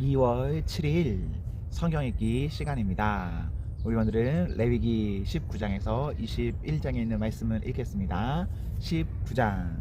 2월 7일 성경 읽기 시간입니다. 우리 오늘은 레위기 19장에서 21장에 있는 말씀을 읽겠습니다. 19장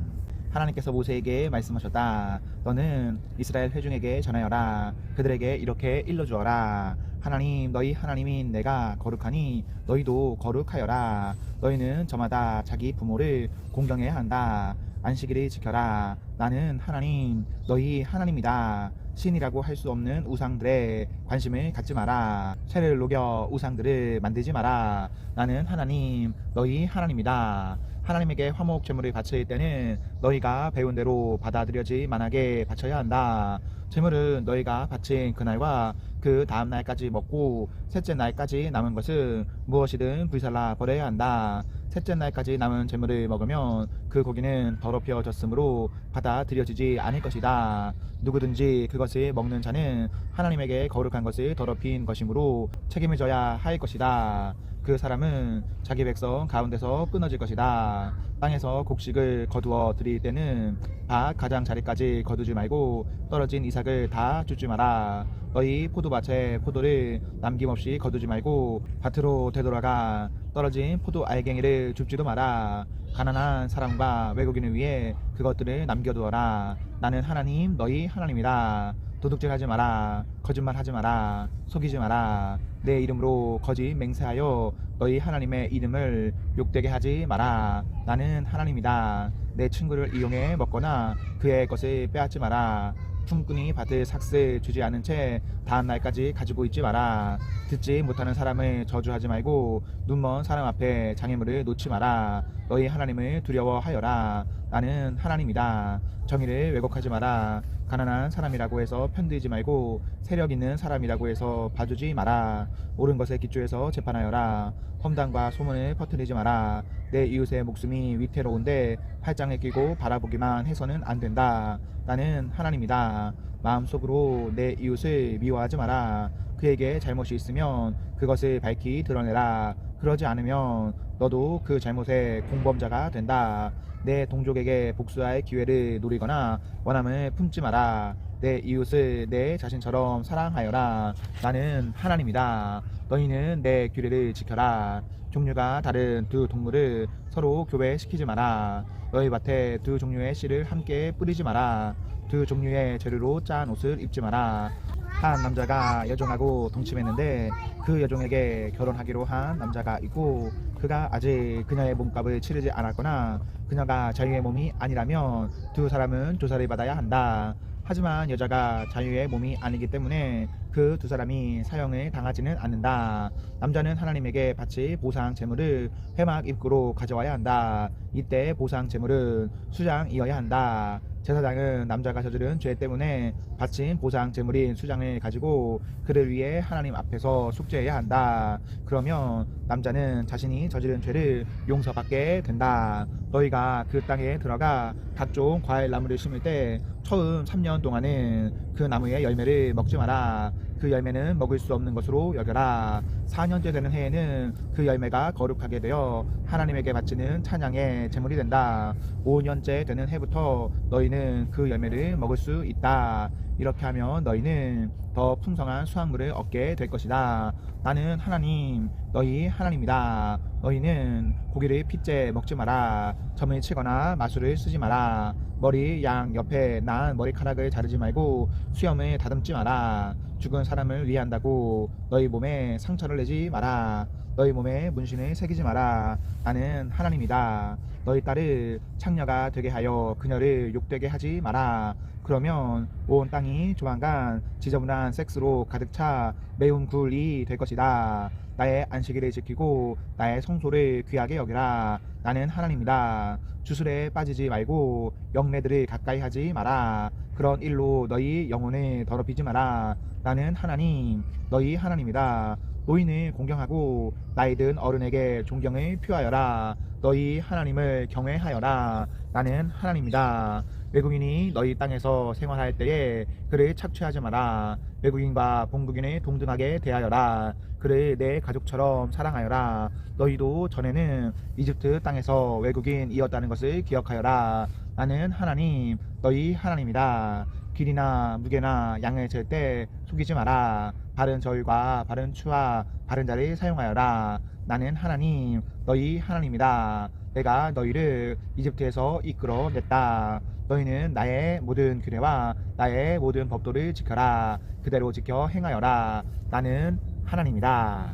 하나님께서 모세에게 말씀하셨다. 너는 이스라엘 회중에게 전하여라. 그들에게 이렇게 일러주어라. 하나님 너희 하나님인 내가 거룩하니 너희도 거룩하여라. 너희는 저마다 자기 부모를 공경해야 한다. 안식일을 지켜라. 나는 하나님 너희 하나님이다. 신이라고 할 수 없는 우상들에 관심을 갖지 마라. 새를 녹여 우상들을 만들지 마라. 나는 하나님, 너희 하나님이다. 하나님에게 화목 제물을 바칠 때는 너희가 배운 대로 받아들여지 만하게 바쳐야 한다. 제물은 너희가 바친 그날과 그 다음 날까지 먹고 셋째 날까지 남은 것은 무엇이든 불살라 버려야 한다. 셋째 날까지 남은 제물을 먹으면 그 고기는 더럽혀졌으므로 받아들여지지 않을 것이다. 누구든지 그것을 먹는 자는 하나님에게 거룩한 것을 더럽힌 것이므로 책임을 져야 할 것이다. 그 사람은 자기 백성 가운데서 끊어질 것이다. 땅에서 곡식을 거두어 드릴 때는 밭 가장 자리까지 거두지 말고 떨어진 이삭을 다 주지 마라. 너희 포도밭에 포도를 남김없이 거두지 말고 밭으로 되돌아가 떨어진 포도 알갱이를 줍지도 마라. 가난한 사람과 외국인을 위해 그것들을 남겨두어라. 나는 하나님 너희 하나님이다. 도둑질하지 마라. 거짓말하지 마라. 속이지 마라. 내 이름으로 거짓 맹세하여 너희 하나님의 이름을 욕되게 하지 마라. 나는 하나님이다. 내 친구를 이용해 먹거나 그의 것을 빼앗지 마라. 품꾼이 밭을 삭스 주지 않은 채 다음 날까지 가지고 있지 마라. 듣지 못하는 사람을 저주하지 말고 눈먼 사람 앞에 장애물을 놓지 마라. 너희 하나님을 두려워하여라. 나는 하나님이다. 정의를 왜곡하지 마라. 가난한 사람이라고 해서 편들지 말고 세력 있는 사람이라고 해서 봐주지 마라. 옳은 것에 기초해서 재판하여라. 험담과 소문을 퍼뜨리지 마라. 내 이웃의 목숨이 위태로운데 팔짱을 끼고 바라보기만 해서는 안 된다. 나는 하나님이다. 마음속으로 내 이웃을 미워하지 마라. 그에게 잘못이 있으면 그것을 밝히 드러내라. 그러지 않으면 너도 그 잘못의 공범자가 된다. 내 동족에게 복수할 기회를 노리거나 원함을 품지 마라. 내 이웃을 내 자신처럼 사랑하여라. 나는 하나님이다. 너희는 내 규례를 지켜라. 종류가 다른 두 동물을 서로 교배시키지 마라. 너희 밭에 두 종류의 씨를 함께 뿌리지 마라. 두 종류의 재료로 짠 옷을 입지 마라. 한 남자가 여종하고 동침했는데 그 여종에게 결혼하기로 한 남자가 있고 그가 아직 그녀의 몸값을 치르지 않았거나 그녀가 자유의 몸이 아니라면 두 사람은 조사를 받아야 한다. 하지만 여자가 자유의 몸이 아니기 때문에 그 두 사람이 사형을 당하지는 않는다. 남자는 하나님에게 바칠 보상 제물을 회막 입구로 가져와야 한다. 이때 보상 제물은 수장이어야 한다. 제사장은 남자가 저지른 죄 때문에 바친 보상 제물인 수장을 가지고 그를 위해 하나님 앞에서 속죄해야 한다. 그러면 남자는 자신이 저지른 죄를 용서받게 된다. 너희가 그 땅에 들어가 각종 과일 나무를 심을 때 처음 3년 동안은 그 나무의 열매를 먹지 마라. 그 열매는 먹을 수 없는 것으로 여겨라. 4년째 되는 해에는 그 열매가 거룩하게 되어 하나님에게 바치는 찬양의 제물이 된다. 5년째 되는 해부터 너희는 그 열매를 먹을 수 있다. 이렇게 하면 너희는 더 풍성한 수확물을 얻게 될 것이다. 나는 하나님, 너희 하나님이다. 너희는 고기를 핏째 먹지 마라. 점을 치거나 마술을 쓰지 마라. 머리 양 옆에 난 머리카락을 자르지 말고 수염을 다듬지 마라. 죽은 사람을 위한다고 너희 몸에 상처를 내지 마라. 너희 몸에 문신을 새기지 마라. 나는 하나님이다. 너희 딸을 창녀가 되게 하여 그녀를 욕되게 하지 마라. 그러면 온 땅이 조만간 지저분한 섹스로 가득 차 매운 굴이 될 것이다. 나의 안식일을 지키고 나의 성소를 귀하게 여기라. 나는 하나님이다. 주술에 빠지지 말고 영매들을 가까이 하지 마라. 그런 일로 너희 영혼을 더럽히지 마라. 나는 하나님, 너희 하나님이다. 노인을 공경하고 나이 든 어른에게 존경을 표하여라. 너희 하나님을 경외하여라. 나는 하나님이다. 외국인이 너희 땅에서 생활할 때에 그를 착취하지 마라. 외국인과 본국인을 동등하게 대하여라. 그를 내 가족처럼 사랑하여라. 너희도 전에는 이집트 땅에서 외국인이었다는 것을 기억하여라. 나는 하나님, 너희 하나님이다. 길이나 무게나 양을 잴 때 속이지 마라. 바른 저울과 바른 추와 바른 자를 사용하여라. 나는 하나님 너희 하나님이다. 내가 너희를 이집트에서 이끌어 냈다. 너희는 나의 모든 규례와 나의 모든 법도를 지켜라. 그대로 지켜 행하여라. 나는 하나님이다.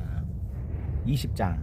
20장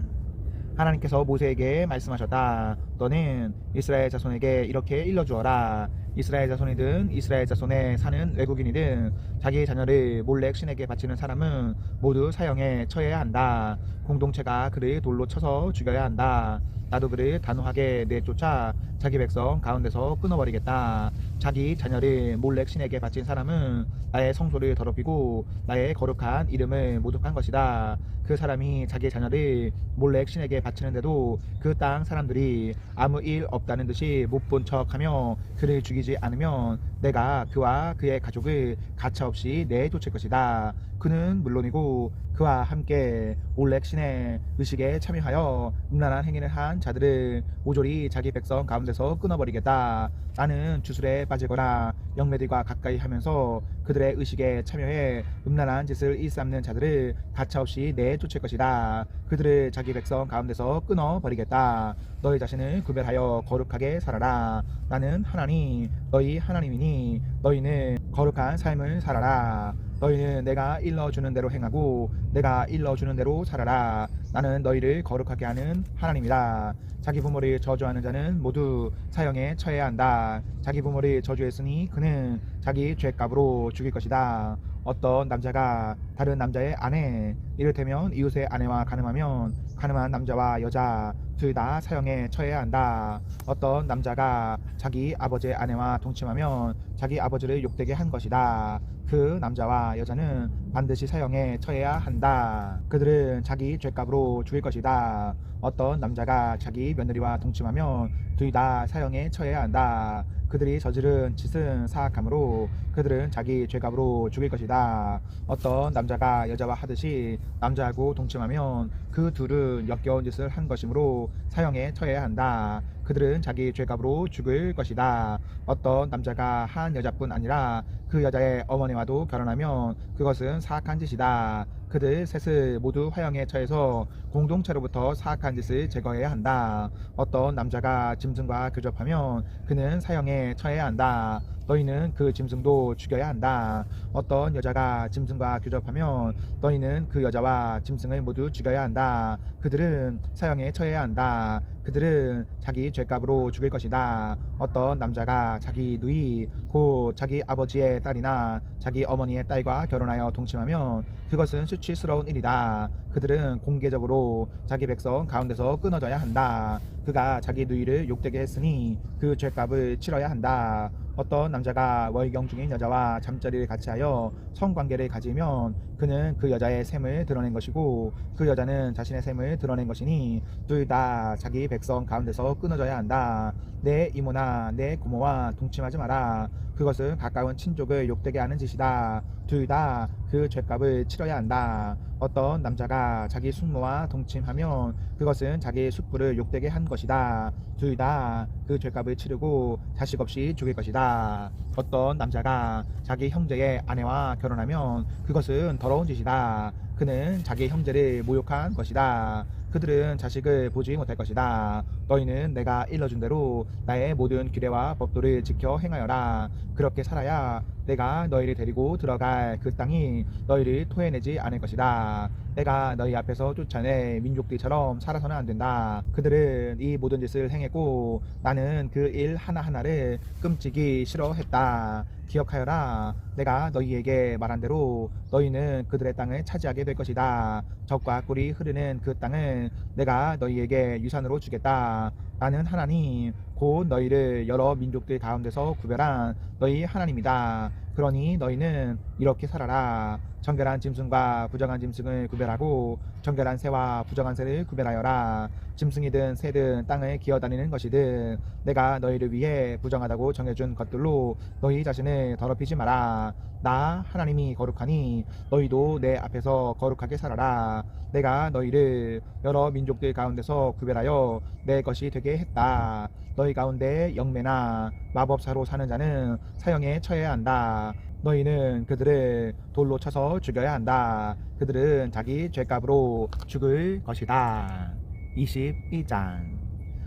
하나님께서 모세에게 말씀하셨다. 너는 이스라엘 자손에게 이렇게 일러주어라. 이스라엘 자손이든 이스라엘 자손에 사는 외국인이든 자기 자녀를 몰래 신에게 바치는 사람은 모두 사형에 처해야 한다. 공동체가 그를 돌로 쳐서 죽여야 한다. 나도 그를 단호하게 내쫓아 자기 백성 가운데서 끊어버리겠다. 자기 자녀를 몰래 신에게 바친 사람은 나의 성소를 더럽히고 나의 거룩한 이름을 모독한 것이다. 그 사람이 자기 자녀를 몰래 신에게 바치는데도 그 땅 사람들이 아무 일 없다는 듯이 못 본 척하며 그를 죽이지 않으면 내가 그와 그의 가족을 가차없이 내쫓을 것이다. 그는 물론이고 그와 함께 올렉 신의 의식에 참여하여 음란한 행위를 한 자들을 모조리 자기 백성 가운데서 끊어버리겠다. 나는 주술에 빠지거나 영매들과 가까이 하면서 그들의 의식에 참여해 음란한 짓을 일삼는 자들을 가차없이 내쫓을 것이다. 그들을 자기 백성 가운데서 끊어버리겠다. 너희 자신을 구별하여 거룩하게 살아라. 나는 하나님, 너희 하나님이니 너희는 거룩한 삶을 살아라. 너희는 내가 일러주는 대로 행하고 내가 일러주는 대로 살아라. 나는 너희를 거룩하게 하는 하나님이다. 자기 부모를 저주하는 자는 모두 사형에 처해야 한다. 자기 부모를 저주했으니 그는 자기 죄값으로 죽일 것이다. 어떤 남자가 다른 남자의 아내, 이를테면 이웃의 아내와 가늠하면 가늠한 남자와 여자 둘 다 사형에 처해야 한다. 어떤 남자가 자기 아버지의 아내와 동침하면 자기 아버지를 욕되게 한 것이다. 그 남자와 여자는 반드시 사형에 처해야 한다. 그들은 자기 죄값으로 죽일 것이다. 어떤 남자가 자기 며느리와 동침하면 둘 다 사형에 처해야 한다. 그들이 저지른 짓은 사악함으로 그들은 자기 죄값으로 죽일 것이다. 어떤 남자가 여자와 하듯이 남자하고 동침하면 그 둘은 역겨운 짓을 한 것이므로 사형에 처해야 한다. 그들은 자기 죄값으로 죽을 것이다. 어떤 남자가 한 여자뿐 아니라 그 여자의 어머니와도 결혼하면 그것은 사악한 짓이다. 그들 셋을 모두 화형에 처해서 공동체로부터 사악한 짓을 제거해야 한다. 어떤 남자가 짐승과 교접하면 그는 사형에 처해야 한다. 너희는 그 짐승도 죽여야 한다. 어떤 여자가 짐승과 교접하면 너희는 그 여자와 짐승을 모두 죽여야 한다. 그들은 사형에 처해야 한다. 그들은 자기 죄값으로 죽일 것이다. 어떤 남자가 자기 누이, 곧 자기 아버지의 딸이나 자기 어머니의 딸과 결혼하여 동침하면 그것은 수치스러운 일이다. 그들은 공개적으로 자기 백성 가운데서 끊어져야 한다. 그가 자기 누이를 욕되게 했으니 그 죄값을 치러야 한다. 어떤 남자가 월경 중인 여자와 잠자리를 같이 하여 성관계를 가지면 그는 그 여자의 셈을 드러낸 것이고 그 여자는 자신의 셈을 드러낸 것이니 둘 다 자기 백성 가운데서 끊어져야 한다. 내 이모나 내 고모와 동침하지 마라. 그것은 가까운 친족을 욕되게 하는 짓이다. 둘 다 그 죄값을 치러야 한다. 어떤 남자가 자기 숙모와 동침하면 그것은 자기 숙부를 욕되게 한 것이다. 둘 다 그 죄값을 치르고 자식 없이 죽일 것이다. 어떤 남자가 자기 형제의 아내와 결혼하면 그것은 더러운 짓이다. 그는 자기 형제를 모욕한 것이다. 그들은 자식을 보지 못할 것이다. 너희는 내가 일러준 대로 나의 모든 규례와 법도를 지켜 행하여라. 그렇게 살아야 내가 너희를 데리고 들어갈 그 땅이 너희를 토해내지 않을 것이다. 내가 너희 앞에서 쫓아내 민족들처럼 살아서는 안 된다. 그들은 이 모든 짓을 행했고 나는 그 일 하나하나를 끔찍이 싫어했다. 기억하여라. 내가 너희에게 말한 대로 너희는 그들의 땅을 차지하게 될 것이다. 적과 꿀이 흐르는 그 땅을 내가 너희에게 유산으로 주겠다. 나는 하나님 곧 너희를 여러 민족들 가운데서 구별한 너희 하나님이다. 그러니 너희는 이렇게 살아라. 정결한 짐승과 부정한 짐승을 구별하고 정결한 새와 부정한 새를 구별하여라. 짐승이든 새든 땅을 기어다니는 것이든 내가 너희를 위해 부정하다고 정해준 것들로 너희 자신을 더럽히지 마라. 나 하나님이 거룩하니 너희도 내 앞에서 거룩하게 살아라. 내가 너희를 여러 민족들 가운데서 구별하여 내 것이 되게 했다. 너희 가운데 영매나 마법사로 사는 자는 사형에 처해야 한다. 너희는 그들을 돌로 쳐서 죽여야 한다. 그들은 자기 죄값으로 죽을 것이다. 22장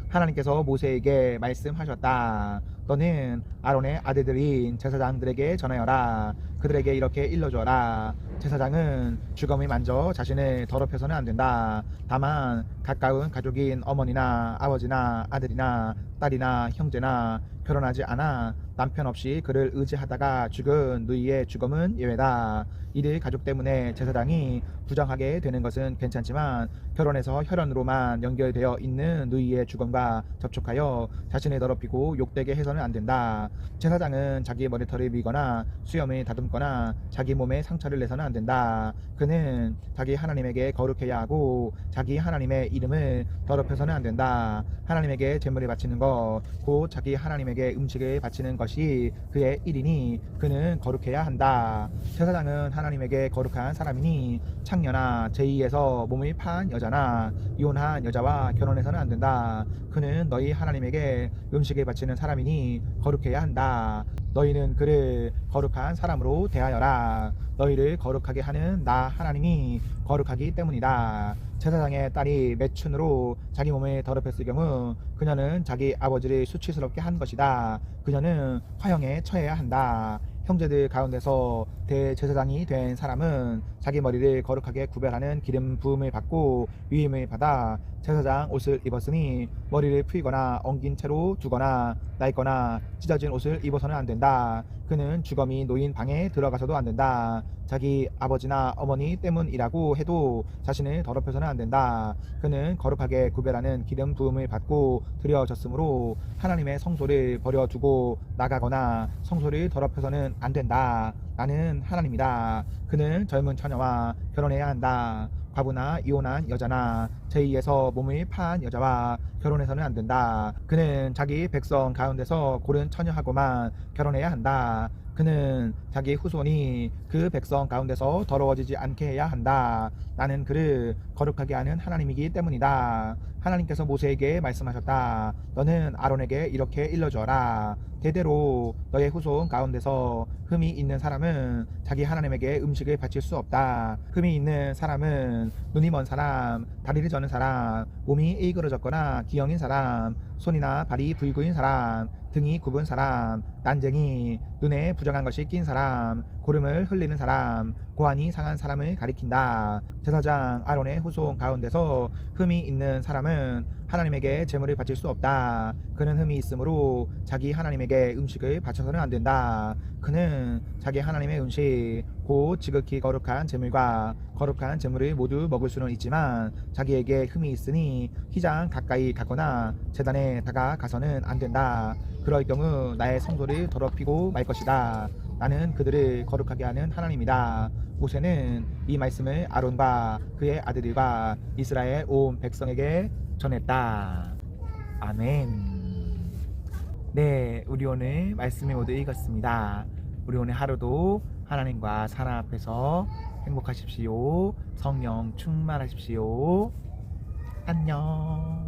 하나님께서 모세에게 말씀하셨다. 너는 아론의 아들들인 제사장들에게 전하여라. 그들에게 이렇게 일러주어라. 제사장은 주검이 만져 자신을 더럽혀서는 안 된다. 다만 가까운 가족인 어머니나 아버지나 아들이나 딸이나 형제나 결혼하지 않아 남편 없이 그를 의지하다가 죽은 누이의 주검은 예외다. 이들 가족 때문에 제사장이 부정하게 되는 것은 괜찮지만 결혼해서 혈연으로만 연결되어 있는 누이의 주검과 접촉하여 자신을 더럽히고 욕되게 해서는 안 된다. 제사장은 자기 머리털을 미거나 수염을 다듬거나 자기 몸에 상처를 내서는 안 된다. 그는 자기 하나님에게 거룩해야 하고 자기 하나님의 이름을 더럽혀서는 안 된다. 하나님에게 제물을 바치는 것, 곧 자기 하나님에게 음식을 바치는 것이 그의 일이니 그는 거룩해야 한다. 제사장은 하나님에게 거룩한 사람이니 창녀나 제2에서 몸을 판 여자나 이혼한 여자와 결혼해서는 안 된다. 그는 너희 하나님에게 음식을 바치는 사람이니 거룩해야 한다. 너희는 그를 거룩한 사람으로 대하여라. 너희를 거룩하게 하는 나 하나님이 거룩하기 때문이다. 제사장의 딸이 매춘으로 자기 몸을 더럽혔을 경우 그녀는 자기 아버지를 수치스럽게 한 것이다. 그녀는 화형에 처해야 한다. 형제들 가운데서 대제사장이 된 사람은 자기 머리를 거룩하게 구별하는 기름 부음을 받고 위임을 받아 제사장 옷을 입었으니 머리를 풀거나 엉긴 채로 두거나 낡거나 찢어진 옷을 입어서는 안 된다. 그는 주검이 놓인 방에 들어가서도 안 된다. 자기 아버지나 어머니 때문이라고 해도 자신을 더럽혀서는 안 된다. 그는 거룩하게 구별하는 기름 부음을 받고 드려졌으므로 하나님의 성소를 버려두고 나가거나 성소를 더럽혀서는 안 된다. 나는 하나님이다. 그는 젊은 처녀와 결혼해야 한다. 과부나 이혼한 여자나 제2에서 몸을 판 여자와 결혼해서는 안 된다. 그는 자기 백성 가운데서 고른 처녀하고만 결혼해야 한다. 그는 자기 후손이 그 백성 가운데서 더러워지지 않게 해야 한다. 나는 그를 거룩하게 하는 하나님이기 때문이다. 하나님께서 모세에게 말씀하셨다. 너는 아론에게 이렇게 일러주어라. 대대로 너의 후손 가운데서 흠이 있는 사람은 자기 하나님에게 음식을 바칠 수 없다. 흠이 있는 사람은 눈이 먼 사람, 다리를 저는 사람, 몸이 일그러졌거나 기형인 사람, 손이나 발이 붉은 사람, 등이 굽은 사람, 난쟁이, 눈에 부정한 것이 낀 사람, 고름을 흘리는 사람, 고안이 상한 사람을 가리킨다. 제사장 아론의 후손 가운데서 흠이 있는 사람은 하나님에게 제물을 바칠 수 없다. 그는 흠이 있으므로 자기 하나님에게 음식을 바쳐서는 안 된다. 그는 자기 하나님의 음식, 곧 지극히 거룩한 제물과 거룩한 제물을 모두 먹을 수는 있지만 자기에게 흠이 있으니 희장 가까이 가거나 재단에 다가가서는 안 된다. 그럴 경우 나의 성소를 더럽히고 말 것이다. 나는 그들을 거룩하게 하는 하나님이다. 모세는 이 말씀을 아론과 그의 아들들과 이스라엘 온 백성에게 전했다. 아멘. 네, 우리 오늘 말씀을 모두 읽었습니다. 우리 오늘 하루도 하나님과 사람 앞에서 행복하십시오. 성령 충만하십시오. 안녕.